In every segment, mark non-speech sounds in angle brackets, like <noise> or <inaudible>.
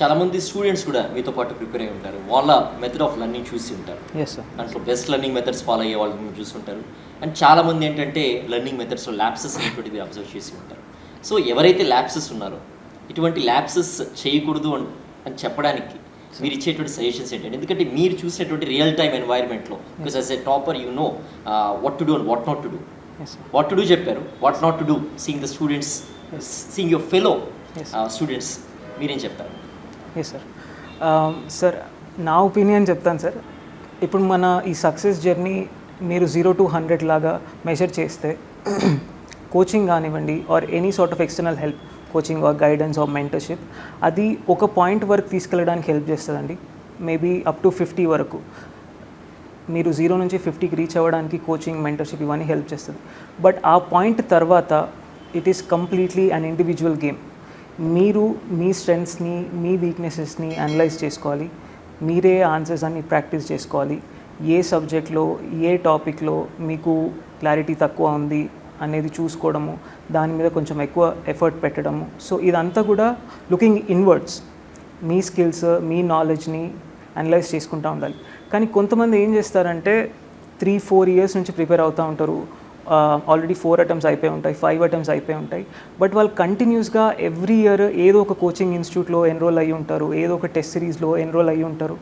చాలామంది స్టూడెంట్స్ కూడా మీతో పాటు ప్రిపేర్ అయి ఉంటారు. వాళ్ళ మెథడ్ ఆఫ్ లెర్నింగ్ చూసి ఉంటారు. దాంట్లో బెస్ట్ లెర్నింగ్ మెథడ్స్ ఫాలో అయ్యే వాళ్ళని మీరు చూస్తుంటారు అండ్ చాలామంది ఏంటంటే లెర్నింగ్ మెథడ్స్లో ల్యాప్సెస్ అనేటువంటిది అబ్జర్వ్ చేసి ఉంటారు. సో ఎవరైతే ల్యాప్సెస్ ఉన్నారో ఇటువంటి ల్యాప్సెస్ చేయకూడదు అని అని చెప్పడానికి మీరు ఇచ్చేటువంటి సజెషన్స్ ఏంటంటే ఎందుకంటే మీరు చూసినటువంటి real time ఎన్వైర్న్మెంట్లో because as a topper you know what to do and what not to do what to do చెప్పారు what not to do seeing the students seeing your fellow. Students మీరేం చెప్తారు yes sir sir నా opinion చెప్తాను sir ఇప్పుడు మన ఈ success journey మీరు zero to hundred లాగా మెజర్ చేస్తే <clears throat> కోచింగ్ కానివ్వండి or any sort of external help coaching or guidance or mentorship అది ఒక పాయింట్ వరకు తీసుకెళ్ళడానికి హెల్ప్ చేస్తుందండి. మేబీ అప్ టు ఫిఫ్టీ వరకు. మీరు జీరో నుంచి ఫిఫ్టీకి రీచ్ అవ్వడానికి కోచింగ్ మెంటర్షిప్ ఇవన్నీ హెల్ప్ చేస్తుంది. బట్ ఆ పాయింట్ తర్వాత it is completely an individual game మీరు మీ స్ట్రెంగ్స్ని మీ వీక్నెసెస్ని అనలైజ్ చేసుకోవాలి. మీరే ఆన్సర్స్ అన్ని ప్రాక్టీస్ చేసుకోవాలి. ఏ సబ్జెక్ట్లో ఏ టాపిక్లో మీకు క్లారిటీ తక్కువ ఉంది అనేది చూసుకోవడము దాని మీద కొంచెం ఎక్కువ ఎఫర్ట్ పెట్టడము. సో ఇదంతా కూడా లుకింగ్ ఇన్వర్డ్స్ మీ స్కిల్స్ మీ నాలెడ్జ్ని అనలైజ్ చేసుకుంటూ ఉండాలి. కానీ కొంతమంది ఏం చేస్తారంటే త్రీ ఫోర్ ఇయర్స్ నుంచి ప్రిపేర్ అవుతూ ఉంటారు. ఆల్రెడీ ఫోర్ అటెంప్ట్స్ అయిపోయి ఉంటాయి ఫైవ్ అటెంప్ట్స్ అయిపోయి ఉంటాయి. బట్ వాళ్ళు కంటిన్యూస్గా ఎవ్రీ ఇయర్ ఏదో ఒక కోచింగ్ ఇన్స్టిట్యూట్లో ఎన్రోల్ అయ్యి ఉంటారు ఏదో ఒక టెస్ట్ సిరీస్లో ఎన్రోల్ అయ్యి ఉంటారు.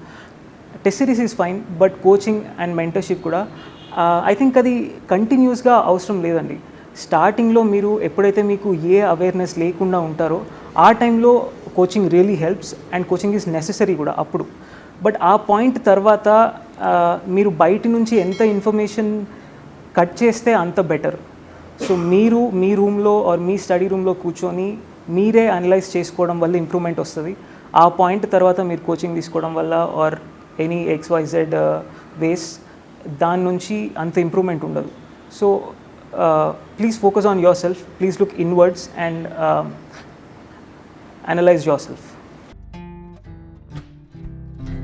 Test series is fine but coaching and mentorship కూడా ఐ థింక్ అది కంటిన్యూస్గా అవసరం లేదండి. స్టార్టింగ్లో మీరు ఎప్పుడైతే మీకు ఏ అవేర్నెస్ లేకుండా ఉంటారో ఆ టైంలో coaching really helps and coaching is necessary కూడా అప్పుడు. బట్ ఆ పాయింట్ తర్వాత మీరు బయట నుంచి ఎంత ఇన్ఫర్మేషన్ కట్ చేస్తే అంత బెటర్. సో మీరు మీ రూమ్లో ఆర్ మీ స్టడీ రూమ్లో కూర్చొని మీరే అనలైజ్ చేసుకోవడం వల్ల ఇంప్రూవ్మెంట్ వస్తుంది. ఆ పాయింట్ తర్వాత మీరు కోచింగ్ తీసుకోవడం వల్ల ఆర్ ఎనీ ఎక్స్వైజెడ్ వేస్ దాని నుంచి అంత ఇంప్రూవ్మెంట్ ఉండదు. So please focus on yourself please look inwards and analyse yourself